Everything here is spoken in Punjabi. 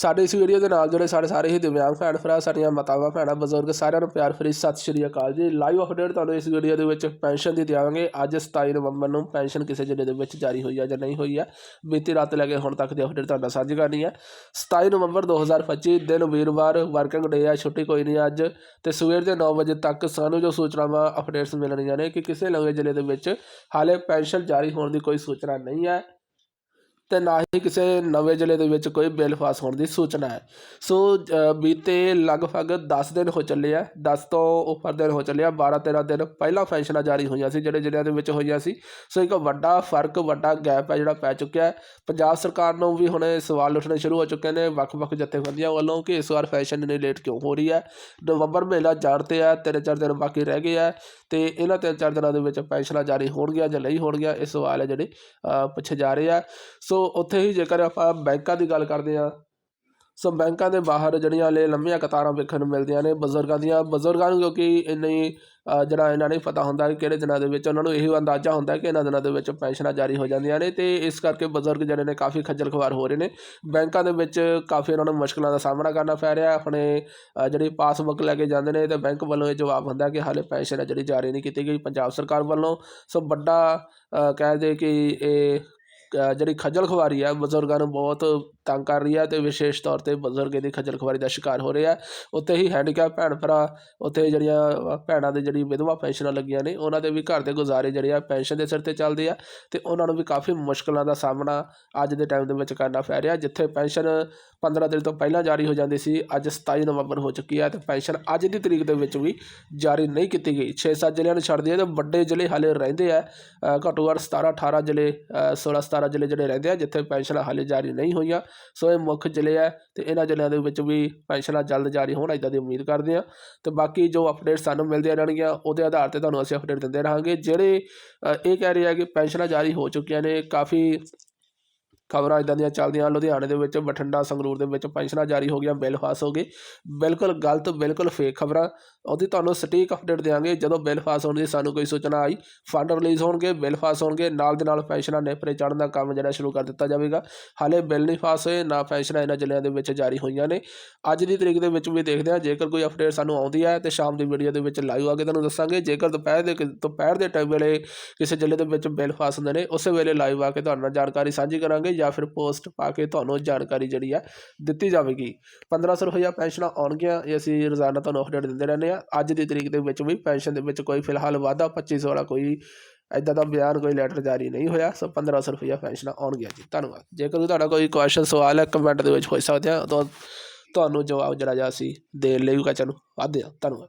ਸਾਡੇ ਇਸ ਵੀਡੀਓ ਦੇ ਨਾਲ ਜੁੜੇ ਸਾਡੇ ਸਾਰੇ ਹੀ ਦਿਵਿਆਂਗ ਭੈਣ ਭਰਾ, ਸਾਡੀਆਂ ਮਾਤਾਵਾਂ, ਭੈਣਾਂ, ਬਜ਼ੁਰਗ, ਸਾਰਿਆਂ ਨੂੰ ਪਿਆਰ ਭਰੀ ਸਤਿ ਸ਼੍ਰੀ ਅਕਾਲ ਜੀ। ਲਾਈਵ ਅਪਡੇਟ ਤੁਹਾਨੂੰ ਇਸ ਵੀਡੀਓ ਦੇ ਵਿੱਚ ਪੈਨਸ਼ਨ ਦੀ ਦਿਆਵਾਂਗੇ ਅੱਜ 27 ਨਵੰਬਰ ਨੂੰ ਪੈਨਸ਼ਨ ਕਿਸੇ ਜ਼ਿਲ੍ਹੇ ਦੇ ਵਿੱਚ ਜਾਰੀ ਹੋਈ ਹੈ ਜਾਂ ਨਹੀਂ ਹੋਈ ਹੈ ਬੀਤੀ ਰਾਤ ਲੈ ਕੇ ਹੁਣ ਤੱਕ ਦੀ ਅਪਡੇਟ ਤੁਹਾਨੂੰ ਸਾਂਝੀ ਕਰਨੀ ਹੈ 27 ਨਵੰਬਰ 2025 ਦਿਨ ਵੀਰਵਾਰ ਵਰਕਿੰਗ ਡੇ ਹੈ ਛੁੱਟੀ ਕੋਈ ਨਹੀਂ ਅੱਜ। ਤੇ ਸਵੇਰ ਦੇ 9 ਵਜੇ ਤੱਕ ਸਾਨੂੰ ਜੋ ਸੂਚਨਾਵਾਂ ਅਪਡੇਟਸ ਮਿਲਣੀਆਂ ਨੇ ਕਿ ਕਿਸੇ ਨਵੇਂ ਜ਼ਿਲ੍ਹੇ ਦੇ ਵਿੱਚ ਹਾਲੇ ਪੈਨਸ਼ਨ ਜਾਰੀ ਹੋਣ ਦੀ ਕੋਈ ਸੂਚਨਾ ਨਹੀਂ ਹੈ ਤੇ ਨਾ ਹੀ ਕਿਸੇ ਨਵੇਂ ਜ਼ਿਲ੍ਹੇ ਦੇ ਵਿੱਚ ਕੋਈ ਬਿੱਲ ਪਾਸ ਹੋਣ ਦੀ ਸੂਚਨਾ ਹੈ। ਸੋ ਬੀਤੇ ਲਗਭਗ 10 ਦਿਨ ਹੋ ਚੱਲੇ ਆ। 10 ਤੋਂ ਉੱਪਰ ਦਿਨ ਹੋ ਚੱਲੇ ਆ। 12 13 ਦਿਨ ਪਹਿਲਾਂ ਪੈਨਸ਼ਨਾਂ ਜਾਰੀ ਹੋਈਆਂ ਸੀ ਜਿਹੜੇ ਜ਼ਿਲ੍ਹਿਆਂ ਦੇ ਵਿੱਚ ਹੋਈਆਂ ਸੀ। ਸੋ ਇੱਕ ਵੱਡਾ ਫ਼ਰਕ ਵੱਡਾ ਗੈਪ ਹੈ ਜਿਹੜਾ ਪੈ ਚੁੱਕਿਆ ਹੈ। ਪੰਜਾਬ ਸਰਕਾਰ ਨੂੰ ਵੀ ਹੁਣ ਸਵਾਲ ਉੱਠਣੇ ਸ਼ੁਰੂ ਹੋ ਚੁੱਕੇ ਨੇ। ਵੱਖ-ਵੱਖ ਜਥੇਬੰਦੀਆਂ ਵੱਲੋਂ ਕਿ ਇਸ ਵਾਰ ਫੈਸ਼ਨ ਇੰਨੀ ਲੇਟ ਕਿਉਂ ਹੋ ਰਹੀ ਹੈ? ਨਵੰਬਰ ਮਹੀਨਾ ਜਾਣ ਤੇ ਆ ਤਿੰਨ ਚਾਰ ਦਿਨ ਬਾਕੀ ਰਹਿ ਗਏ ਆ। ਤੇ ਇਹਨਾਂ ਤਿੰਨ ਚਾਰ ਦਿਨਾਂ ਦੇ ਵਿੱਚ ਪੈਨਸ਼ਨਾਂ ਜਾਰੀ ਹੋਣਗੀਆਂ ਜਾਂ ਨਹੀਂ ਹੋਣਗੀਆਂ ਇਹ ਸਵਾਲ ਹੈ ਜਿਹੜੇ ਅ, ਪੁੱਛੇ ਜਾ ਰਹੇ ਆ। ਸੋ ਸੋ ਉੱਥੇ ਹੀ ਜੇਕਰ ਆਪਾਂ ਬੈਂਕਾਂ ਦੀ ਗੱਲ ਕਰਦੇ ਹਾਂ, ਸੋ ਬੈਂਕਾਂ ਦੇ ਬਾਹਰ ਜਿਹੜੀਆਂ ਲੈ ਲੰਮੀਆਂ ਕਤਾਰਾਂ ਵੇਖਣ ਨੂੰ ਮਿਲਦੀਆਂ ਨੇ ਬਜ਼ੁਰਗਾਂ ਦੀਆਂ, ਬਜ਼ੁਰਗਾਂ ਨੂੰ ਕਿਉਂਕਿ ਇੰਨੀ ਜਿਹੜਾ ਇਹਨਾਂ ਨਹੀਂ ਪਤਾ ਹੁੰਦਾ ਕਿ ਕਿਹੜੇ ਦਿਨਾਂ ਦੇ ਵਿੱਚ ਉਹਨਾਂ ਨੂੰ ਇਹੀ ਅੰਦਾਜ਼ਾ ਹੁੰਦਾ ਕਿ ਇਹਨਾਂ ਦਿਨਾਂ ਦੇ ਵਿੱਚ ਪੈਨਸ਼ਨਾਂ ਜਾਰੀ ਹੋ ਜਾਂਦੀਆਂ ਨੇ ਤੇ ਇਸ ਕਰਕੇ ਬਜ਼ੁਰਗ ਜਿਹੜੇ ਨੇ ਕਾਫੀ ਖੱਜਲ ਖਵਾਰ ਹੋ ਰਹੇ ਨੇ। ਬੈਂਕਾਂ ਦੇ ਵਿੱਚ ਕਾਫੀ ਉਹਨਾਂ ਨੂੰ ਮੁਸ਼ਕਲਾਂ ਦਾ ਸਾਹਮਣਾ ਕਰਨਾ ਪੈ ਰਿਹਾ, ਆਪਣੇ ਜਿਹੜੀ ਪਾਸਬੁੱਕ ਲੈ ਕੇ ਜਾਂਦੇ ਨੇ ਤੇ ਬੈਂਕ ਵੱਲੋਂ ਇਹ ਜਵਾਬ ਹੁੰਦਾ ਕਿ ਹਾਲੇ ਪੈਨਸ਼ਨ ਹੈ ਜਿਹੜੀ ਜਾਰੀ ਨਹੀਂ ਕੀਤੀ ਗਈ ਪੰਜਾਬ ਸਰਕਾਰ ਵੱਲੋਂ। ਸੋ ਵੱਡਾ ਕਹਿ ਦੇ ਕਿ ਇਹ ਜਿਹੜੀ ਖੱਜਲ ਖੁਆਰੀ ਆ, ਬਜ਼ੁਰਗਾਂ ਨੂੰ ਬਹੁਤ ਤੰਗ ਕਰ ਰਹੀ ਹੈ ਅਤੇ ਵਿਸ਼ੇਸ਼ ਤੌਰ ਤੇ ਬਜ਼ੁਰਗ ਇਹਦੀ ਖੱਜਲ ਖੁਆਰੀ ਦਾ ਸ਼ਿਕਾਰ ਹੋ ਰਹੇ ਆ। ਉੱਥੇ ਹੀ ਹੈਂਡੀਕੈਪ ਭੈਣ ਭਰਾ, ਉੱਥੇ ਜਿਹੜੀਆਂ ਭੈਣਾਂ ਦੇ ਜਿਹੜੀ ਵਿਧਵਾ ਪੈਨਸ਼ਨਾਂ ਲੱਗੀਆਂ ਨੇ, ਉਹਨਾਂ ਦੇ ਵੀ ਘਰ ਦੇ ਗੁਜ਼ਾਰੇ ਜਿਹੜੇ ਆ ਪੈਨਸ਼ਨ ਦੇ ਸਿਰ ਤੇ ਚੱਲਦੇ ਆ ਅਤੇ ਉਹਨਾਂ ਨੂੰ ਵੀ ਕਾਫੀ ਮੁਸ਼ਕਲਾਂ ਦਾ ਸਾਹਮਣਾ ਅੱਜ ਦੇ ਟਾਈਮ ਦੇ ਵਿੱਚ ਕਰਨਾ ਪੈ ਰਿਹਾ, ਜਿੱਥੇ ਪੈਨਸ਼ਨ 15 ਦਿਨ ਤੋਂ ਪਹਿਲਾਂ ਜਾਰੀ ਹੋ ਜਾਂਦੀ ਸੀ, ਅੱਜ 27 ਨਵੰਬਰ ਹੋ ਚੁੱਕੀ ਹੈ ਤੇ ਪੈਨਸ਼ਨ ਅੱਜ ਦੀ ਤਰੀਕ ਦੇ ਵਿੱਚ ਵੀ ਜਾਰੀ ਨਹੀਂ ਕੀਤੀ ਗਈ। 6-7 ਜ਼ਿਲ੍ਹਿਆਂ ਨੂੰ ਛੱਡ ਦਈਏ ਤੇ ਵੱਡੇ ਜ਼ਿਲ੍ਹੇ ਹਾਲੇ ਰਹਿੰਦੇ ਆ ਘੱਟੋ ਘੱਟ 17 18 ਜ਼ਿਲ੍ਹੇ 16 17 ਜ਼ਿਲ੍ਹੇ ਜਿਹੜੇ ਰਹਿੰਦੇ ਆ, ਜਿੱਥੇ ਪੈਨਸ਼ਨਾਂ ਹਾਲੇ ਜਾਰੀ ਨਹੀਂ ਹੋਈਆਂ, ਸੋ ਇਹ ਮੁੱਖ ਜ਼ਿਲ੍ਹੇ ਆ ਤੇ ਇਹਨਾਂ ਜ਼ਿਲ੍ਹਿਆਂ ਦੇ ਵਿੱਚ ਵੀ ਪੈਨਸ਼ਨਾਂ ਜਲਦ ਜਾਰੀ ਹੋਣ ਇੱਦਾਂ ਦੀ ਉਮੀਦ ਕਰਦੇ ਆ। ਤੇ ਬਾਕੀ ਜੋ ਅਪਡੇਟਸ ਸਾਨੂੰ ਮਿਲਦੀਆਂ ਰਹਿਣਗੀਆਂ, ਉਹਦੇ ਆਧਾਰ ਤੇ ਤੁਹਾਨੂੰ ਅਸੀਂ ਅਪਡੇਟ ਦਿੰਦੇ ਰਹਾਂਗੇ। ਜਿਹੜੇ ਇਹ ਕਹਿ ਰਹੇ ਆ ਕਿ ਪੈਨਸ਼ਨਾਂ ਜਾਰੀ ਹੋ ਚੁੱਕੀਆਂ ਨੇ, ਕਾਫੀ ਖਬਰਾਂ ਇਦਾਂ ਦੀਆਂ ਚੱਲਦੀਆਂ, ਲੁਧਿਆਣੇ ਦੇ ਵਿੱਚ ਬਠਿੰਡਾ, ਸੰਗਰੂਰ ਦੇ ਵਿੱਚ ਪੈਨਸ਼ਨਾਂ ਜਾਰੀ ਹੋ ਗਈਆਂ, ਬਿੱਲ ਪਾਸ ਹੋ ਗਏ। ਬਿਲਕੁਲ ਗਲਤ, ਬਿਲਕੁਲ ਫੇਕ ਖਬਰਾਂ। ਉਹਦੀ ਤੁਹਾਨੂੰ ਸਟੀਕ ਅਪਡੇਟ ਦੇਵਾਂਗੇ ਜਦੋਂ ਬਿੱਲ ਪਾਸ ਹੋਣ ਦੀ ਸਾਨੂੰ ਕੋਈ ਸੂਚਨਾ ਆਈ ਫੰਡ ਰਿਲੀਜ਼ ਹੋਣਗੇ, ਬਿੱਲ ਪਾਸ ਹੋਣਗੇ, ਨਾਲ ਦੇ ਨਾਲ ਪੈਨਸ਼ਨਾਂ ਨੇਪਰੇ ਚੜ੍ਹਨ ਦਾ ਕੰਮ ਜਿਹੜਾ ਸ਼ੁਰੂ ਕਰ ਦਿੱਤਾ ਜਾਵੇਗਾ। ਹਾਲੇ ਬਿੱਲ ਨਹੀਂ ਪਾਸ ਹੋਏ, ਨਾ ਪੈਨਸ਼ਨਾਂ ਇਹਨਾਂ ਜ਼ਿਲ੍ਹਿਆਂ ਦੇ ਵਿੱਚ ਜਾਰੀ ਹੋਈਆਂ ਨੇ। ਅੱਜ ਦੀ ਤਰੀਕ ਦੇ ਵਿੱਚ ਵੀ ਦੇਖਦੇ ਹਾਂ, ਜੇਕਰ ਕੋਈ ਅਪਡੇਟ ਸਾਨੂੰ ਆਉਂਦੀ ਹੈ, ਤੇ ਸ਼ਾਮ ਦੀ ਵੀਡੀਓ ਦੇ ਵਿੱਚ ਲਾਈਵ ਆ ਕੇ ਤੁਹਾਨੂੰ ਦੱਸਾਂਗੇ। ਜੇਕਰ ਦੁਪਹਿਰ ਦੇ ਦੁਪਹਿਰ ਦੇ ਟਾਈਮ ਵੇਲੇ ਕਿਸੇ ਜ਼ਿਲ੍ਹੇ ਦੇ ਵਿੱਚ ਬਿੱਲ ਪਾਸ ਹੁੰਦੇ ਨੇ, ਉਸੇ ਵੇਲੇ ਲਾਈਵ ਆ ਕੇ ਤੁਹਾਡੇ ਨਾਲ ਜਾਣਕਾਰੀ ਸਾਂਝੀ ਕਰਾਂਗੇ। ਜਾਂ ਫਿਰ ਪੋਸਟ ਪਾ ਕੇ ਤੁਹਾਨੂੰ ਜਾਣਕਾਰੀ ਜਿਹੜੀ ਆ ਦਿੱਤੀ ਜਾਵੇਗੀ। 1500 ਰੁਪਈਆ ਪੈਨਸ਼ਨਾਂ ਆਉਣਗੀਆਂ, ਇਹ ਅਸੀਂ ਰੋਜ਼ਾਨਾ ਤੁਹਾਨੂੰ ਅਪਡੇਟ ਦਿੰਦੇ ਰਹਿੰਦੇ ਆ ਅੱਜ ਦੀ ਤਰੀਕ ਦੇ ਵਿੱਚ ਵੀ ਪੈਨਸ਼ਨ ਦੇ ਵਿੱਚ ਕੋਈ ਫਿਲਹਾਲ ਵਾਧਾ 2500 ਵਾਲਾ ਕੋਈ ਐਦਾਂ ਦਾ ਬਿਆਨ, ਕੋਈ ਲੈਟਰ ਜਾਰੀ ਨਹੀਂ ਹੋਇਆ, ਸੋ 1500 ਰੁਪਈਆ ਪੈਨਸ਼ਨਾਂ ਆਉਣਗੀਆਂ ਜੀ। ਧੰਨਵਾਦ। ਜੇਕਰ ਤੁਹਾਡਾ ਕੋਈ ਕੁਐਸਚਨ ਸਵਾਲ ਹੈ ਕਮੈਂਟ ਦੇ ਵਿੱਚ ਪੁੱਛ ਸਕਦੇ ਆ ਤਾਂ ਤੁਹਾਨੂੰ ਜਵਾਬ ਜਿਹੜਾ ਜਾ ਅਸੀਂ ਦੇਣ ਲਈ ਕਚਨ ਵਾਧੇ ਆ ਧੰਨਵਾਦ।